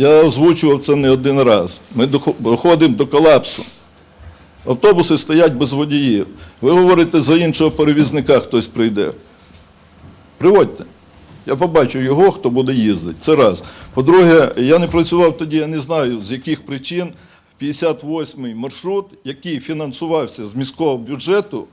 Я озвучував це не один раз. Ми доходимо до колапсу. Автобуси стоять без водіїв. Ви говорите, за іншого перевізника хтось прийде. Приводьте. Я побачу його, хто буде їздити. Це раз. По-друге, я не працював тоді, я не знаю, з яких причин 58-й маршрут, який фінансувався з міського бюджету,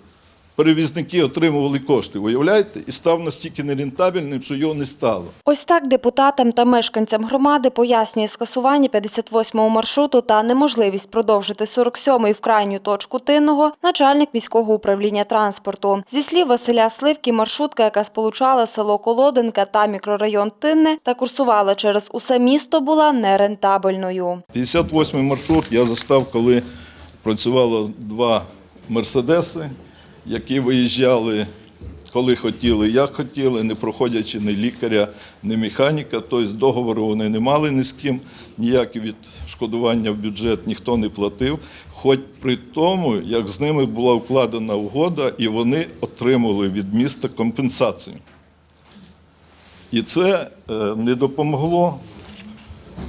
перевізники отримували кошти, уявляєте? І став настільки нерентабельним, що його не стало. Ось так депутатам та мешканцям громади пояснює скасування 58-го маршруту та неможливість продовжити 47-й в крайню точку Тинного начальник міського управління транспорту. Зі слів Василя Сливки, маршрутка, яка сполучала село Колоденка та мікрорайон Тинне та курсувала через усе місто, була нерентабельною. 58-й маршрут я застав, коли працювало два мерседеси, які виїжджали, коли хотіли, як хотіли, не проходячи ні лікаря, ні механіка. Тобто договору вони не мали ні з ким, ніякі відшкодування в бюджет ніхто не платив. Хоч при тому, як з ними була вкладена угода, і вони отримали від міста компенсацію. І це е, не допомогло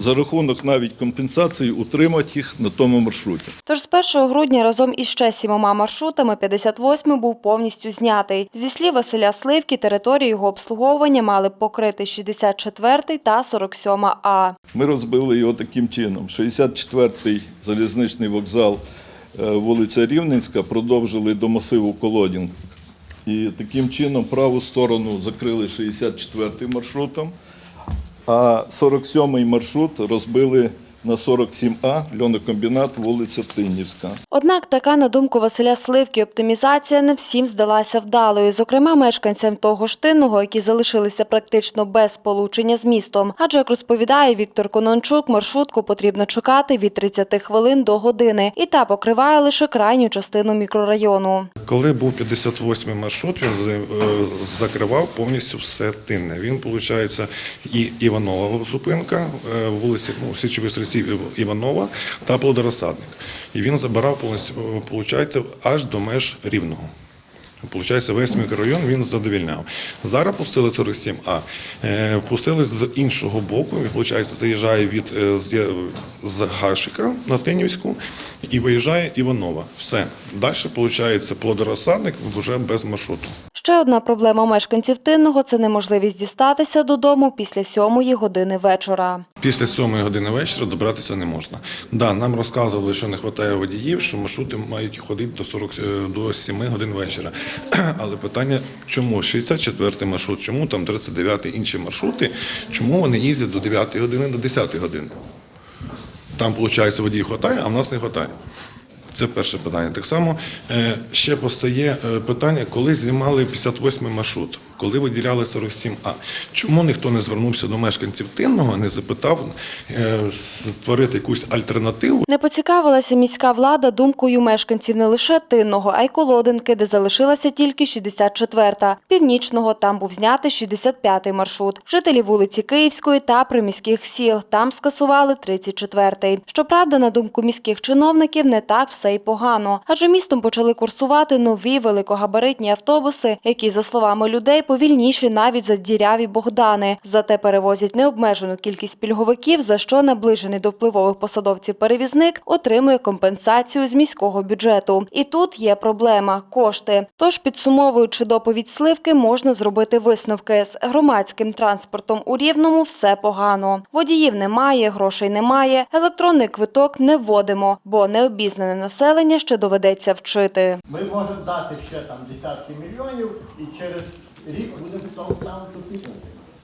за рахунок навіть компенсації утримати їх на тому маршруті. Тож з 1 грудня разом із ще сімома маршрутами 58-й був повністю знятий. Зі слів Василя Сливки, територію його обслуговування мали б покрити 64-й та 47-А. Ми розбили його таким чином. 64-й залізничний вокзал, е, вулиця Рівненська, продовжили до масиву Колодін. І таким чином праву сторону закрили 64-м маршрутом, а 47-й маршрут розбили на 47А, льонокомбінат, вулиця Тиннівська. Однак така, на думку Василя Сливки, оптимізація не всім здалася вдалою. Зокрема, мешканцям того ж Тинного, які залишилися практично без сполучення з містом. Адже, як розповідає Віктор Конончук, маршрутку потрібно чекати від 30 хвилин до години, і та покриває лише крайню частину мікрорайону. Коли був 58-й маршрут, він е, закривав повністю все тинне. Він, виходить, і Іванова зупинка, е, вулиці ну, Січових стрільців Іванова та Плодорозсадник. І він забирав виходить, аж до меж Рівного. Получається, весь мікрорайон він задовільняв. Зараз пустили 47А, е, пустили з іншого боку, він, виходить, заїжджає від е, з Гашика на Тинівську і виїжджає Іванова. Все. Далі, виходить, плодорозсадник вже без маршруту. Ще одна проблема мешканців Тинного – це неможливість дістатися додому після сьомої години вечора. Після 7 години вечора добратися не можна. Да, нам розказували, що не вистачає водіїв, що маршрути мають ходити до 40, е, до 7 годин вечора. Але питання, чому 64-й маршрут, чому там 39-й інші маршрути, чому вони їздять до 9 години, до 10 години? Там, виходить, водіїв вистачає, а в нас не вистачає. Це перше питання. Так само е, ще постає е, питання, коли знімали 58-й маршрут, коли виділяли 47А. Чому ніхто не звернувся до мешканців Тинного, не запитав е, створити якусь альтернативу? Не поцікавилася міська влада думкою мешканців не лише Тинного, а й Колодинки, де залишилася тільки 64-та. Північного там був знятий 65-й маршрут. Жителі вулиці Київської та приміських сіл там скасували 34-й. Щоправда, на думку міських чиновників, не так все й погано. Адже містом почали курсувати нові великогабаритні автобуси, які, за словами людей, повільніші навіть за діряві Богдани. Зате перевозять необмежену кількість пільговиків, за що наближений до впливових посадовців перевізник отримує компенсацію з міського бюджету. І тут є проблема кошти. Тож, підсумовуючи доповідь сливки, можна зробити висновки з громадським транспортом у рівному все погано. Водіїв немає, грошей немає. Електронний квиток не вводимо, бо необізнане населення ще доведеться вчити. Ми можемо дати ще там десятки мільйонів і через рік будемо в тому самому тупіку.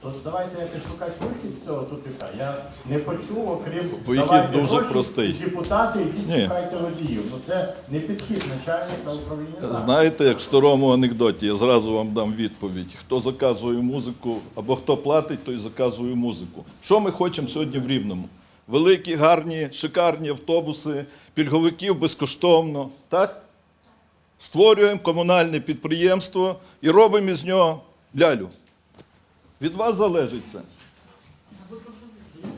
То давайте якось шукати вихід з цього тупіка. Я не почув, окрім Вихід давайте дуже гроші, простий. Депутати, Ні. шукайте водіїв. Ну це не підхід начальника управління. Знаєте, як в старому анекдоті, я зразу вам дам відповідь. Хто заказує музику або хто платить, той заказує музику. Що ми хочемо сьогодні в Рівному? Великі, гарні, шикарні автобуси, пільговиків безкоштовно. Так? Створюємо комунальне підприємство і робимо із нього лялю. Від вас залежить це.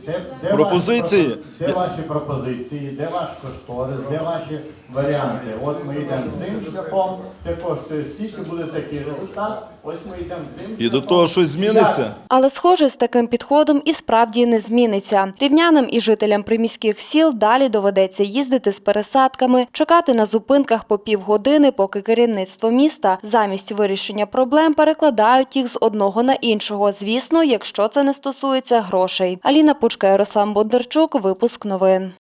Де, де Пропозиції? Ваші, де ваші пропозиції, де ваш кошторис, де ваші варіанти? От ми йдемо цим шляхом, це коштує стільки, буде такий результат. Ось ми йдемо цим. І до того щось зміниться. Але, схоже, з таким підходом і справді не зміниться. Рівнянам і жителям приміських сіл далі доведеться їздити з пересадками, чекати на зупинках по півгодини, поки керівництво міста замість вирішення проблем перекладають їх з одного на іншого. Звісно, якщо це не стосується грошей. Аліна Пучка, Ярослав Бондарчук, випуск новин.